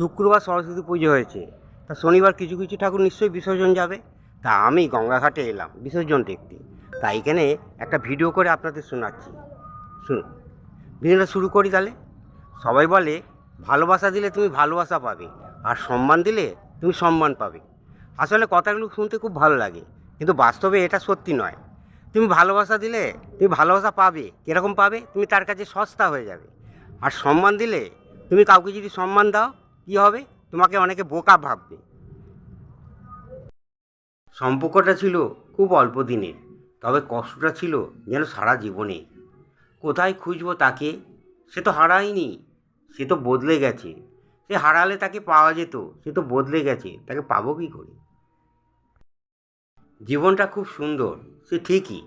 শুক্রবার সরস্বতী পুজো হয়েছে। তা শনিবার কিছু কিছু ঠাকুর নিশ্চয়ই বিসর্জন যাবে। তা আমি গঙ্গাঘাটে এলাম, বিসর্জন দেখতে। তা এখানে একটা ভিডিও করে আপনাদের শোনাচ্ছি। শুনুন, ভিডিওটা শুরু করি তাহলে। সবাই বলে, ভালোবাসা দিলে তুমি ভালোবাসা পাবে, আর সম্মান দিলে তুমি সম্মান পাবে। আসলে কথাগুলো শুনতে খুব ভালো লাগে, কিন্তু বাস্তবে এটা সত্যি নয়। তুমি ভালোবাসা দিলে তুমি ভালোবাসা পাবে, কীরকম পাবে? তুমি তার কাছে সস্তা হয়ে যাবে। আর সম্মান দিলে তুমি কাউকে যদি সম্মান দাও কী হবে? তোমাকে অনেকে বোকা ভাববে। সম্পর্কটা ছিল খুব অল্প দিনের, তবে কষ্টটা ছিল যেন সারা জীবনে কোথায় খুঁজবো তাকে? সে তো হারায়নি। সে তো বদলে গেছে। সে হারালে তাকে পাওয়া যেত, সে তো বদলে গেছে, তাকে পাবো কী করে? জীবনটা খুব সুন্দর, সে ঠিকই।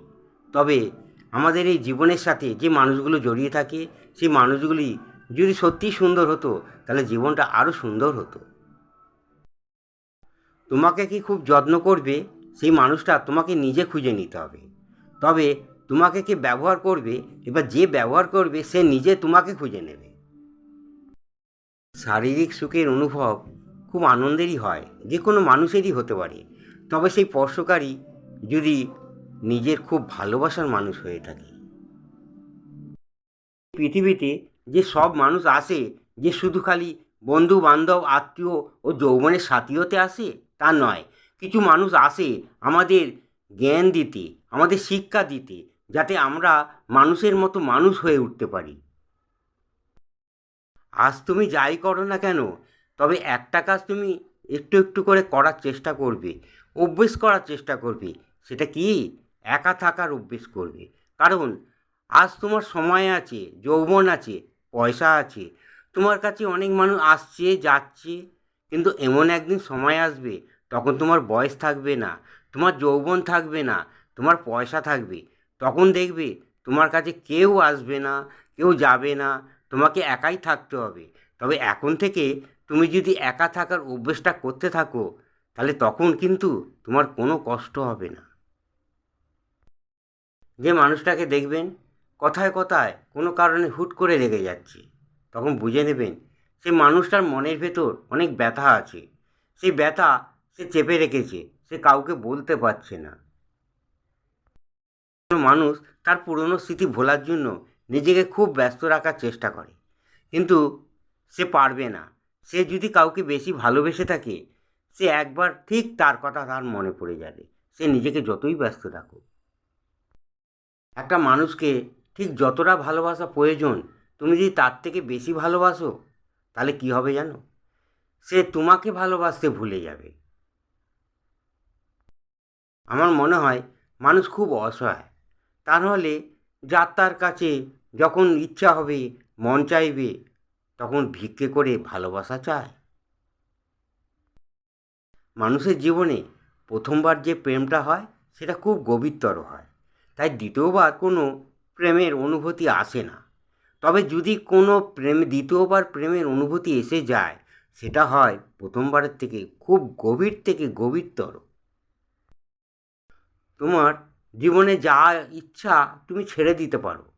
তবে আমাদের এই জীবনের সাথে যে মানুষগুলো জড়িয়ে থাকে, সেই মানুষগুলি যদি সত্যিই সুন্দর হতো, তাহলে জীবনটা আরও সুন্দর হতো। তোমাকে কি খুব যত্ন করবে? সেই মানুষটা তোমাকে নিজে খুঁজে নিতে হবে। তবে তোমাকে কে ব্যবহার করবে? এবার যে ব্যবহার করবে, সে নিজে তোমাকে খুঁজে নেবে। শারীরিক সুখের অনুভব খুব আনন্দেরই হয়, যে কোনো মানুষেরই হতে পারে। তবে সেই স্পর্শকারী যদি নিজের খুব ভালোবাসার মানুষ হয়ে থাকে। পৃথিবীতে যে সব মানুষ আসে, যে শুধু খালি বন্ধু বান্ধব আত্মীয় ও যৌবনের সাথী হতে আসে, তা নয়। কিছু মানুষ আসে আমাদের জ্ঞান দিতে, আমাদের শিক্ষা দিতে, যাতে আমরা মানুষের মতো মানুষ হয়ে উঠতে পারি। আজ তুমি যাই করো না কেন, তবে একটা কাজ তুমি একটু একটু করে করার চেষ্টা করবে, অভ্যেস করার চেষ্টা করবে। সেটা কি? একা থাকার অভ্যেস করবে। কারণ আজ তোমার সময় আছে, যৌবন আছে পয়সা আছে। তোমার কাছে অনেক মানুষ আসছে, যাচ্ছে, কিন্তু এমন একদিন সময় আসবে, তখন তোমার বয়স থাকবে না, তোমার যৌবন থাকবে না, তোমার পয়সা থাকবে। তখন দেখবে তোমার কাছে কেউ আসবে না, কেউ যাবে না, তোমাকে একাই থাকতে হবে। তবে এখন থেকে তুমি যদি একা থাকার অভ্যেসটা করতে থাকো, তাহলে তখন কিন্তু তোমার কোনো কষ্ট হবে না। যে মানুষটাকে দেখবেন কথায় কথায় কোনো কারণে হুট করে রেগে যাচ্ছে। তখন বুঝে নেবেন সে মানুষটার মনের ভেতর অনেক ব্যথা আছে। সেই ব্যথা সে চেপে রেখেছে, সে কাউকে বলতে পারছে না। কোনো মানুষ তার পুরনো স্মৃতি ভোলার জন্য নিজেকে খুব ব্যস্ত রাখার চেষ্টা করে। কিন্তু সে পারবে না। সে যদি কাউকে বেশি ভালোবেসে থাকে, সে একবার ঠিক তার কথা তার মনে পড়ে যাবে। সে নিজেকে যতই ব্যস্ত রাখুক। একটা মানুষকে ঠিক যতটা ভালোবাসা প্রয়োজন, তুমি যদি তার থেকে বেশি ভালোবাসো, তাহলে কি হবে জানো? সে তোমাকে ভালোবাসতে ভুলে যাবে। আমার মনে হয় মানুষ খুব অসহায়। তাহলে যার তার কাছে যখন ইচ্ছা হবে, মন চাইবে, তখন ভিক্ষে করে ভালোবাসা চায়। মানুষের জীবনে প্রথমবার যে প্রেমটা হয়, সেটা খুব গভীরতর হয়। তাই দ্বিতীয়বার কোনো প্রেমের অনুভূতি আসে না। তবে যদি কোনো প্রেম, দ্বিতীয়বার প্রেমের অনুভূতি এসে যায়, সেটা হয় প্রথমবারের থেকে খুব গভীর থেকে গভীরতর। তোমার জীবনে যা ইচ্ছা তুমি ছেড়ে দিতে পারো।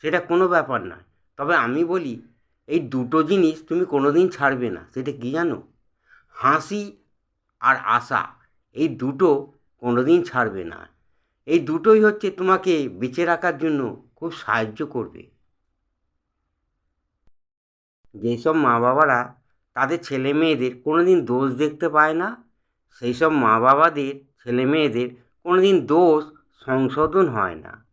সেটা কোনো ব্যাপার নয়। তবে আমি বলি, এই দুটো জিনিস তুমি কোনো দিন ছাড়বে না। সেটা কী জানো? হাসি আর আশা, এই দুটো কোনো দিন ছাড়বে না। এই দুটোই হচ্ছে তোমাকে বেঁচে রাখার জন্য খুব সাহায্য করবে। যেসব মা বাবারা তাদের ছেলে মেয়েদের কোনো দিন দোষ দেখতে পায় না সেই সব মা বাবাদের ছেলে মেয়েদের কোনো দিন দোষ সংশোধন হয় না।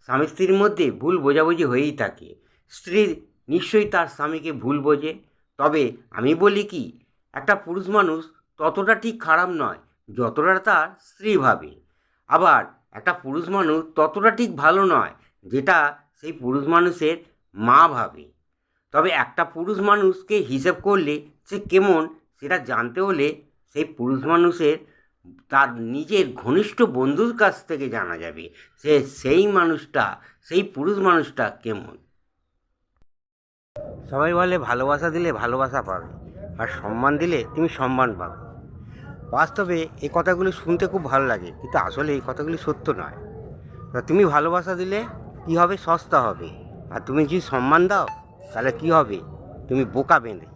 স্বামী স্ত্রীর মধ্যে ভুল বোঝাবুঝি হয়েই থাকে। স্ত্রী নিশ্চয়ই তার স্বামীকে ভুল বোঝে। তবে আমি বলি কি, একটা পুরুষ মানুষ ততটা ঠিক খারাপ নয়, যতটা তার স্ত্রী ভাবে। আবার একটা পুরুষ মানুষ ততটা ঠিক ভালো নয় যেটা সেই পুরুষ মানুষের মা ভাবে। তবে একটা পুরুষ মানুষকে হিসেব করলে সে কেমন সেটা জানতে হলে সেই পুরুষ মানুষের তার নিজের ঘনিষ্ঠ বন্ধুর কাছ থেকে জানা যাবে সে সেই মানুষটা, সেই পুরুষ মানুষটা কেমন। সবাই বলে ভালোবাসা দিলে ভালোবাসা পাবে, আর সম্মান দিলে তুমি সম্মান পাবে। বাস্তবে এই কথাগুলি শুনতে খুব ভালো লাগে, কিন্তু আসলে এই কথাগুলি সত্য নয়। তুমি ভালোবাসা দিলে কী হবে? সস্তা হবে। আর তুমি যদি সম্মান দাও, তাহলে কী হবে? তুমি বোকা বেঁধে।